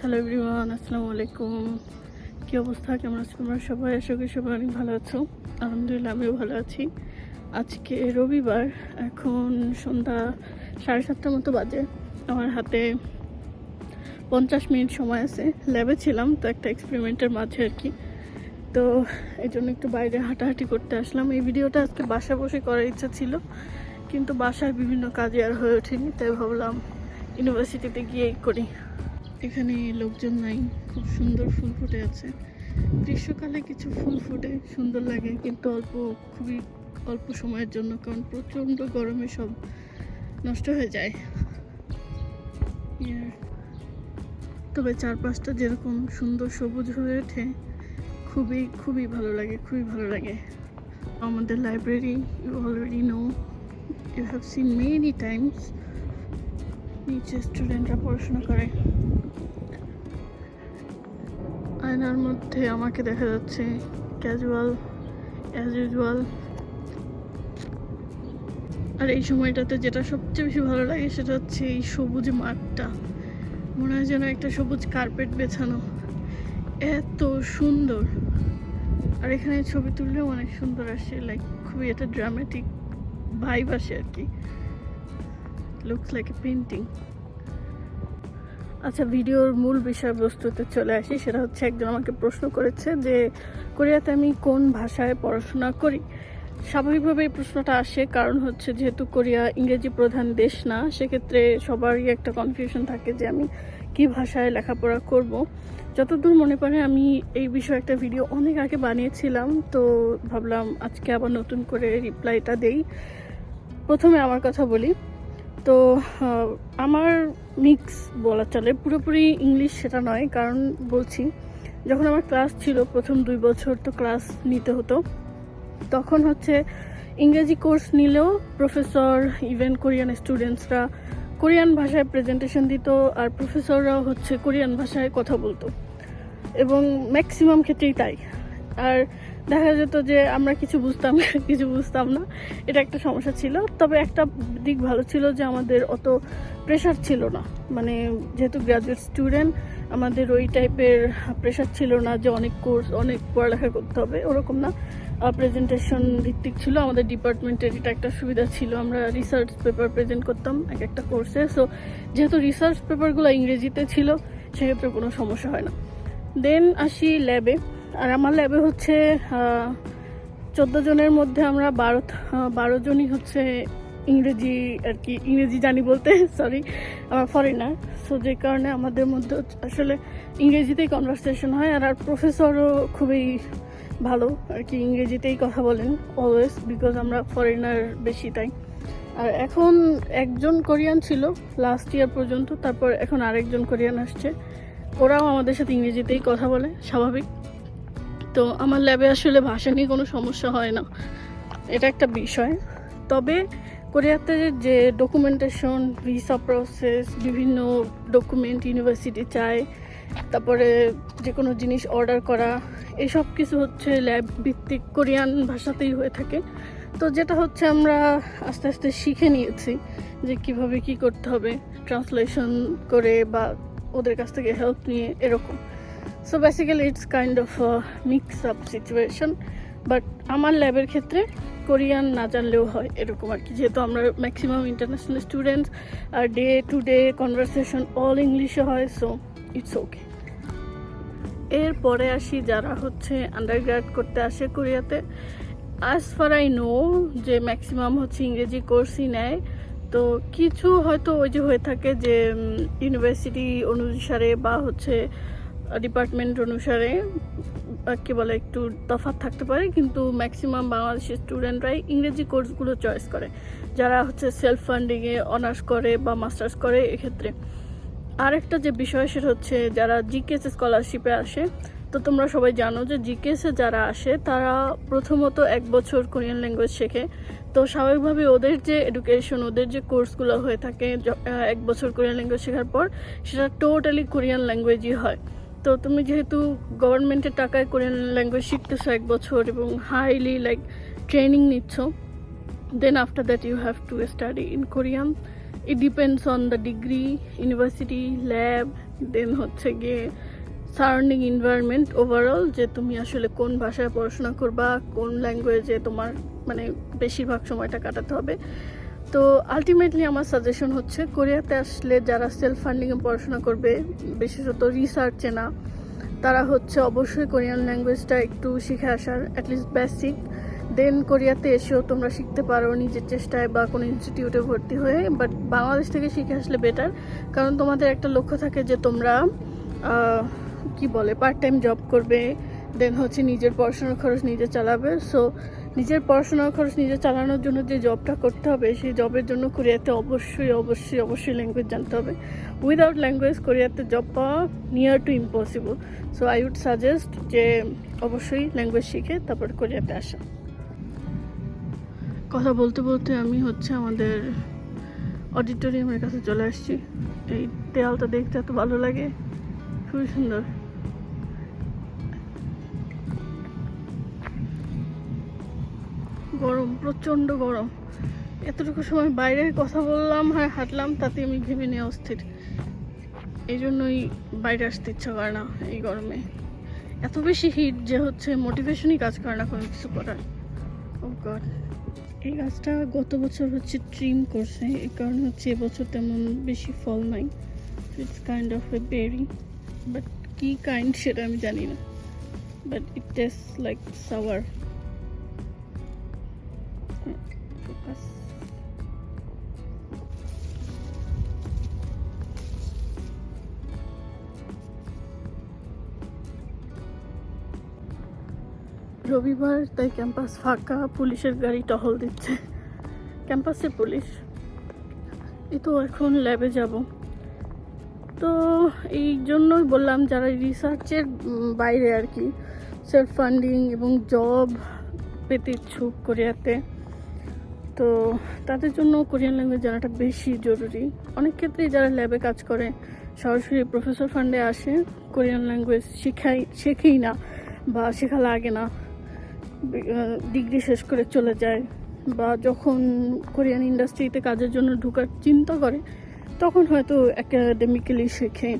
Hello everyone আসসালামু আলাইকুম কী অবস্থা? কেমন আছো তোমরা সবাই? আশা করি সবাই অনেক ভালো আছো। আলহামদুলিল্লাহ, আমিও ভালো আছি। আজকে রবিবার, এখন সন্ধ্যা সাড়ে সাতটার মতো বাজে। আমার হাতে পঞ্চাশ মিনিট সময় আছে। ল্যাবে ছিলাম, তো একটা এক্সপেরিমেন্টের মাঝে আর কি। তো এই জন্য একটু বাইরে হাঁটাহাঁটি করতে আসলাম। এই ভিডিওটা আজকে বাসা বসে করার ইচ্ছা ছিল, কিন্তু বাসার বিভিন্ন কাজে আর হয়ে ওঠেনি, তাই ভাবলাম ইউনিভার্সিটিতে গিয়েই করি। এখানে লোকজন নাই, খুব সুন্দর ফুল ফুটে আছে। গ্রীষ্মকালে কিছু ফুল ফুটে, সুন্দর লাগে, কিন্তু অল্প, খুবই অল্প সময়ের জন্য, কারণ প্রচণ্ড গরমে সব নষ্ট হয়ে যায়. তবে চারপাশটা যেরকম সুন্দর সবুজ হয়ে ওঠে, খুবই খুবই ভালো লাগে, খুবই ভালো লাগে। আমাদের library you already know you have seen many times নিচে স্টুডেন্টরা পড়াশোনা করে। আয়নার মধ্যে আমাকে দেখা যাচ্ছে ক্যাজুয়াল অ্যাজ ইউজুয়াল আর এই সময়টাতে যেটা সবচেয়ে বেশি ভালো লাগে সেটা হচ্ছে এই সবুজ মাঠটা। মনে হয় যেন একটা সবুজ কার্পেট বেছানো। এত সুন্দর। আর এখানে ছবি তুললেও অনেক সুন্দর আসে লাইক খুবই একটা ড্রামাটিক ভাইব আসে আর কি। লুকস লাইক এ পেন্টিং আচ্ছা ভিডিওর মূল বিষয়বস্তুতে চলে আসি। সেটা হচ্ছে একজন আমাকে প্রশ্ন করেছে যে, কোরিয়াতে আমি কোন ভাষায় পড়াশোনা করি? স্বাভাবিকভাবে এই প্রশ্নটা আসে, কারণ হচ্ছে যেহেতু কোরিয়া ইংরেজি প্রধান দেশ না, সেক্ষেত্রে সবারই একটা কনফিউশন থাকে যে আমি কি ভাষায় লেখাপড়া করব। যতদূর মনে পড়ে, আমি এই বিষয়ে একটা ভিডিও অনেক আগে বানিয়েছিলাম, তো ভাবলাম আজকে আবার নতুন করে রিপ্লাইটা দেই। প্রথমে আমার কথা বলি। তো আমার মিক্স বলা চলে, পুরোপুরি ইংলিশ সেটা নয়, কারণ বলছি, যখন আমার ক্লাস ছিল, প্রথম দুই বছর তো ক্লাস নিতে হতো, তখন হচ্ছে ইংরেজি কোর্স নিলেও প্রফেসর ইভেন কোরিয়ান স্টুডেন্টসরা কোরিয়ান ভাষায় প্রেজেন্টেশন দিত, আর প্রফেসররাও হচ্ছে কোরিয়ান ভাষায় কথা বলতো। এবং ম্যাক্সিমাম ক্ষেত্রেই তাই। আর দেখা যেত যে আমরা কিছু বুঝতাম না, কিছু বুঝতাম না। এটা একটা সমস্যা ছিল। তবে একটা দিক ভালো ছিল যে আমাদের অত প্রেশার ছিল না। মানে যেহেতু গ্রাজুয়েট স্টুডেন্ট আমাদের ওই টাইপের প্রেশার ছিল না যে অনেক কোর্স অনেক পড়ালেখা করতে হবে, ওরকম না। প্রেজেন্টেশন ভিত্তিক ছিল। আমাদের ডিপার্টমেন্টের এটা একটা সুবিধা ছিল। আমরা রিসার্চ পেপার প্রেজেন্ট করতাম এক একটা কোর্সে সো যেহেতু রিসার্চ পেপারগুলো ইংরেজিতে ছিল, সেক্ষেত্রে কোনো সমস্যা হয় না। দেন আসি ল্যাবে আর আমার ল্যাবে হচ্ছে চোদ্দ জনের মধ্যে আমরা বারো বারো জনই হচ্ছে ইংরেজি আর কি, ইংরেজি জানি বলতে সরি আমার ফরেনার সো যে কারণে আমাদের মধ্যে আসলে ইংরেজিতেই কনভারসেশন হয় আর আর প্রফেসরও খুবই ভালো আর কি, ইংরেজিতেই কথা বলেন অলওয়েজ বিকজ আমরা ফরেনার বেশি তাই। আর এখন একজন কোরিয়ান ছিল লাস্ট ইয়ার পর্যন্ত, তারপর এখন আরেকজন কোরিয়ান আসছে। ওরাও আমাদের সাথে ইংরেজিতেই কথা বলে, স্বাভাবিক। তো আমার ল্যাবে আসলে ভাষা নিয়ে কোনো সমস্যা হয় না। এটা একটা বিষয়। তবে কোরিয়াতে যে ডকুমেন্টেশন ভিসা প্রসেস বিভিন্ন ডকুমেন্ট ইউনিভার্সিটি চায়, তারপরে যে কোনো জিনিস অর্ডার করা, এসব কিছু হচ্ছে ল্যাব ভিত্তিক কোরিয়ান ভাষাতেই হয়ে থাকে। তো যেটা হচ্ছে আমরা আস্তে আস্তে শিখে নিয়েছি যে কীভাবে কি করতে হবে ট্রান্সলেশন করে বা ওদের কাছ থেকে হেল্প নিয়ে এরকম। So basically it's kind of mix up situation but আমার ল্যাবের ক্ষেত্রে কোরিয়ান না জানলেও হয় এরকম আর কি। যেহেতু আমরা maximum international students R day to day conversation all ইংলিশে হয় সো ইটস ওকে এরপরে আসি যারা হচ্ছে আন্ডারগ্রাড করতে আসে কোরিয়াতে। অ্যাজ ফার আই নো যে ম্যাক্সিমাম হচ্ছে ইংরেজি কোর্সই নেয়, তো কিছু হয়তো ওই যে হয়ে থাকে যে ইউনিভার্সিটি অনুসারে বা হচ্ছে ডিপার্টমেন্ট অনুসারে কি বলে, একটু তফাৎ থাকতে পারে, কিন্তু ম্যাক্সিমাম বাংলাদেশের স্টুডেন্টরাই ইংরেজি কোর্সগুলো চয়েস করে। যারা হচ্ছে সেলফ ফান্ডিংয়ে অনার্স করে বা মাস্টার্স করে এক্ষেত্রে। আরেকটা যে বিষয়, সেটা হচ্ছে যারা জিকেএস স্কলারশিপে আসে, তো তোমরা সবাই জানো যে জিকেএসে যারা আসে, তারা প্রথমত এক বছর কোরিয়ান ল্যাঙ্গুয়েজ শেখে। তো স্বাভাবিকভাবে ওদের যে এডুকেশন ওদের যে কোর্সগুলো হয়ে থাকে এক বছর কোরিয়ান ল্যাঙ্গুয়েজ শেখার পর, সেটা টোটালি কোরিয়ান ল্যাঙ্গুয়েজই হয়। তো তুমি যেহেতু গভর্নমেন্টের টাকায় কোরিয়ান ল্যাঙ্গুয়েজ শিখতেছো এক বছর এবং হাইলি লাইক ট্রেনিং নিচ্ছ, then after that you have to study in korean. It depends on the degree university lab then হচ্ছে গিয়ে সারাউন্ডিং এনভায়রনমেন্ট ওভারঅল যে তুমি আসলে কোন ভাষায় পড়াশোনা করবা, কোন ল্যাঙ্গুয়েজে তোমার মানে বেশিরভাগ সময়টা কাটাতে হবে। তো আলটিমেটলি আমার সাজেশন হচ্ছে কোরিয়াতে আসলে যারা সেলফ ফান্ডিংয়ে পড়াশোনা করবে, বিশেষত রিসার্চে না, তারা হচ্ছে অবশ্যই কোরিয়ান ল্যাঙ্গুয়েজটা একটু শিখে আসার অ্যাটলিস্ট বেসিক দেন কোরিয়াতে এসেও তোমরা শিখতে পারো নিজের চেষ্টায় বা কোনো ইনস্টিটিউটে ভর্তি হয়ে বাট বাংলাদেশ থেকে শিখে আসলে বেটার কারণ তোমাদের একটা লক্ষ্য থাকে যে তোমরা কি বলে পার্ট টাইম জব করবে দেন হচ্ছে নিজের পড়াশোনার খরচ নিজে চালাবে। সো নিজের পড়াশোনার খরচ নিজে চালানোর জন্য যে জবটা করতে হবে, সেই জবের জন্য কোরিয়াতে অবশ্যই অবশ্যই অবশ্যই ল্যাঙ্গুয়েজ জানতে হবে। উইদাউট ল্যাঙ্গুয়েজ কোরিয়াতে জব পাওয়া near to impossible so I would suggest যে অবশ্যই ল্যাঙ্গুয়েজ শিখে তারপর কোরিয়াতে আসা। কথা বলতে বলতে আমি হচ্ছে আমাদের অডিটোরিয়ামের কাছে চলে আসছি। এই দেয়ালটা দেখতে এত ভালো লাগে, খুবই সুন্দর। গরম, প্রচণ্ড গরম। এতটুকু সময় বাইরে কথা বললাম আর হাঁটলাম তাতে আমি ঘেমে নিয়ে অস্থির। এই জন্যই বাইরে আসতে ইচ্ছা করে না এই গরমে। এত বেশি হিট যে হচ্ছে মোটিভেশনই কাজ করে না কোনো কিছু করার। ও গড এই গাছটা গত বছর হচ্ছে ট্রিম করছে, এই কারণে হচ্ছে এবছর তেমন বেশি ফল নাই। It's kind of a berry but কি কাইন্ড সেটা আমি জানি না। But it taste like sour রবিবার, তাই ক্যাম্পাস ফাঁকা, পুলিশের গাড়ি টহল দিচ্ছে। ক্যাম্পাসে পুলিশ। এই তো এখন ল্যাবে যাব। তো এই জন্যই বললাম, যারা রিসার্চের বাইরে আর কি সেলফ ফান্ডিং এবং জব পেতে ইচ্ছুক কোরিয়াতে, তো তাদের জন্য কোরিয়ান ল্যাঙ্গুয়েজ জানাটা বেশি জরুরি। অনেক ক্ষেত্রেই যারা ল্যাবে কাজ করে, সরাসরি প্রফেসর ফান্ডে আসে, কোরিয়ান ল্যাঙ্গুয়েজ শেখাই, শেখেই না বা শেখা লাগে না। ডিগ্রি শেষ করে চলে যায় বা যখন কোরিয়ান ইন্ডাস্ট্রিতে কাজের জন্য ঢোকার চিন্তা করে, তখন হয়তো একাডেমিক্যালি শেখে,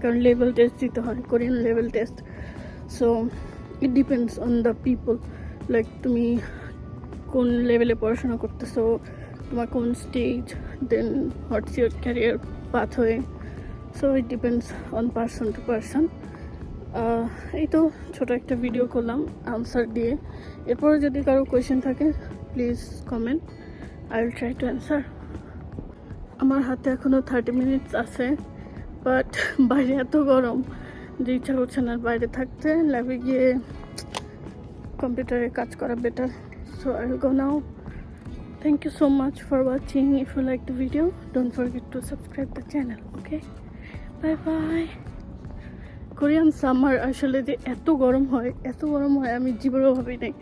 কারণ লেভেল টেস্ট দিতে হয়, Korean level test so it depends on the people like তুমি কোন লেভেলে পড়াশোনা করতেছো, তোমার কোন stage then what's your career path হয়ে? So it depends on person to person এই তো ছোট একটা ভিডিও করলাম আনসার দিয়ে। এরপরে যদি কারও কোয়েশ্চেন থাকে please comment I will try to answer আমার হাতে এখনও থার্টি মিনিটস আছে বাট বাইরে এত গরম, যে ইচ্ছা করছে না বাইরে থাকতে। ল্যাবে গিয়ে কম্পিউটারে কাজ করা better so I will go now thank you so much for watching if you like the video don't forget to subscribe the channel okay bye bye Korean summer আসলে যে এত গরম হয়, এত গরম হয় আমি জীবনেও ভাবি নাই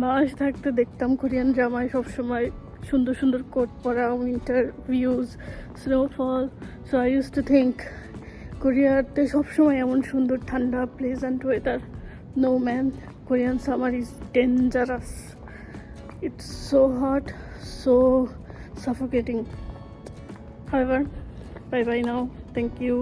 বাংলাদেশে থাকতে দেখতাম কোরিয়ান ড্রামায় সবসময় সুন্দর সুন্দর কোট পরা winter views snowfall so I use to think কোরিয়াতে সবসময় এমন সুন্দর ঠান্ডা pleasant weather no man Korean summer is dangerous it's so hot so suffocating however bye bye now thank you.